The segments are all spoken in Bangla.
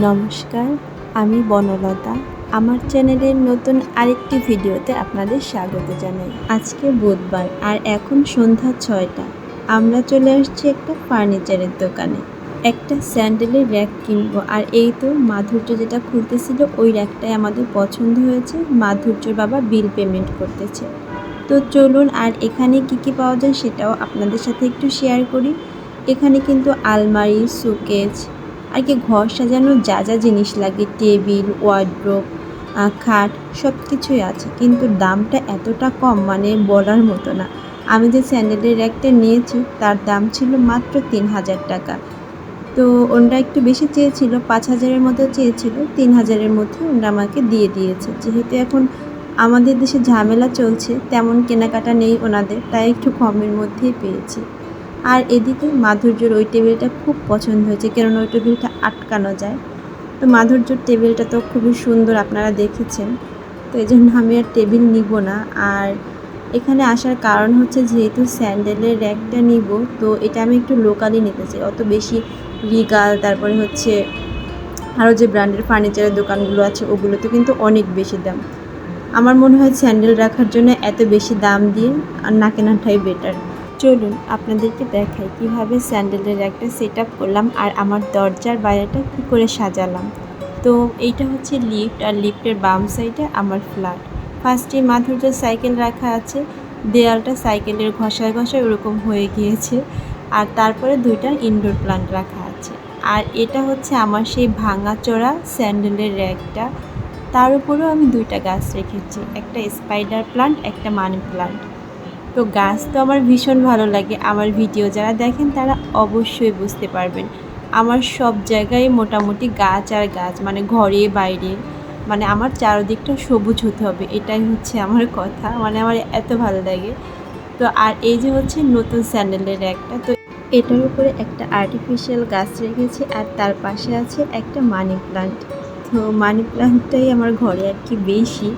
নমস্কার, আমি বনলতা। আমার চ্যানেলের নতুন আরেকটি ভিডিওতে আপনাদের স্বাগত জানাই। আজকে বুধবার আর এখন সন্ধ্যা ছয়টা। আমরা চলে আসছি একটা ফার্নিচারের দোকানে। একটা স্যান্ডেলের র্যাক কিনবো। আর এই তো মাধুর্য যেটা খুলতেছিল, ওই র্যাকটাই আমাদের পছন্দ হয়েছে। মাধুর্যর বাবা বিল পেমেন্ট করতেছে। তো চলুন, আর এখানে কি কি পাওয়া যায় সেটাও আপনাদের সাথে একটু শেয়ার করি। এখানে কিন্তু আলমারি শোকেজ আর কি ঘর সাজানোর যা যা জিনিস লাগে, টেবিল, ওয়ার্ড্রোব খাট সব কিছুই আছে। কিন্তু দামটা এতটা কম মানে বলার মতো না। আমি যে স্যান্ডেলের একটা নিয়েছি, তার দাম ছিল মাত্র তিন হাজার টাকা। তো ওনরা একটু বেশি চেয়েছিল, পাঁচ হাজারের মতো চেয়েছিল, তিন হাজারের মধ্যে ওনরা আমাকে দিয়ে দিয়েছে। যেহেতু এখন আমাদের দেশে ঝামেলা চলছে, তেমন কেনাকাটা নেই ওনাদের, তাই একটু কমের মধ্যেই পেয়েছি। আর এদিকে মাধুর্যর ওই টেবিলটা খুব পছন্দ হয়েছে, কেননা ওই টেবিলটা আটকানো যায়। তো মাধুর্যর টেবিলটা তো খুবই সুন্দর আপনারা দেখেছেন, তো এই জন্য আমি আর টেবিল নিব না। আর এখানে আসার কারণ হচ্ছে যেহেতু স্যান্ডেলের র্যাকটা নিব, তো এটা আমি একটু লোকালি নিতে চাই। অত বেশি রিগাল তারপরে হচ্ছে আরও যে ব্র্যান্ডের ফার্নিচারের দোকানগুলো আছে, ওগুলোতে কিন্তু অনেক বেশি দাম। আমার মনে হয় স্যান্ডেল রাখার জন্য এত বেশি দাম দিয়ে আর না কেনাটাই বেটার চলুন আপনাদেরকে দেখাই কীভাবে স্যান্ডেলের একটা সেট করলাম আর আমার দরজার বাইরেটা কী করে সাজালাম। তো এইটা হচ্ছে লিফট আর লিফটের বাম সাইডে আমার ফ্ল্যাট। ফার্স্টে মাধুর্যের সাইকেল রাখা আছে, দেয়ালটা সাইকেলের ঘষায় ঘষায় ওরকম হয়ে গিয়েছে আর তারপরে দুইটা ইনডোর প্লান্ট রাখা আছে। আর এটা হচ্ছে আমার সেই ভাঙা ভাঙাচোরা স্যান্ডেলের র্যাকটা। তার উপরেও আমি দুইটা গাছ রেখেছি, একটা স্পাইডার প্লান্ট একটা মানি প্লান্ট তো গাছ তো আমার ভীষণ ভালো লাগে। আমার ভিডিও যারা দেখেন তারা অবশ্যই বুঝতে পারবেন। আমার সব জায়গায় মোটামুটি গাছ আর গাছ মানে ঘরে, বাইরে মানে আমার চারদিকটা সবুজ হতে হবে, এটাই হচ্ছে আমার কথা মানে আমার এত ভালো লাগে। তো আর এই যে হচ্ছে নতুন স্যান্ডেলের একটা, তো এটার উপরে একটা আর্টিফিশিয়াল গাছ রেখেছি আর তার পাশে আছে একটা মানি প্লান্ট। তো মানি প্লান্টটাই আমার ঘরে আর কি বেশি।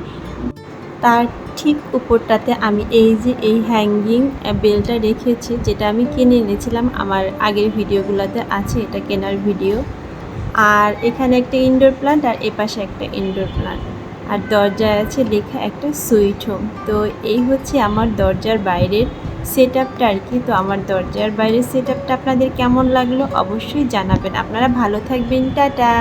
তার ঠিক উপরটাতে আমি এই যে এই হ্যাঙ্গিং বেলটা রেখেছি, যেটা আমি কিনে এনেছিলাম আমার আগের ভিডিওগুলোতে আছে, এটা কেনার ভিডিও। আর এখানে একটা ইনডোর প্লান্ট আর এপাশে একটা ইনডোর প্লান্ট আর দরজায় আছে লেখা একটা সুইট হোম। তো এই হচ্ছে আমার দরজার বাইরের সেট আপটা আর কি। তো আমার দরজার বাইরের সেট আপনাদের কেমন লাগল অবশ্যই জানাবেন। আপনারা ভালো থাকবেন, টাটা!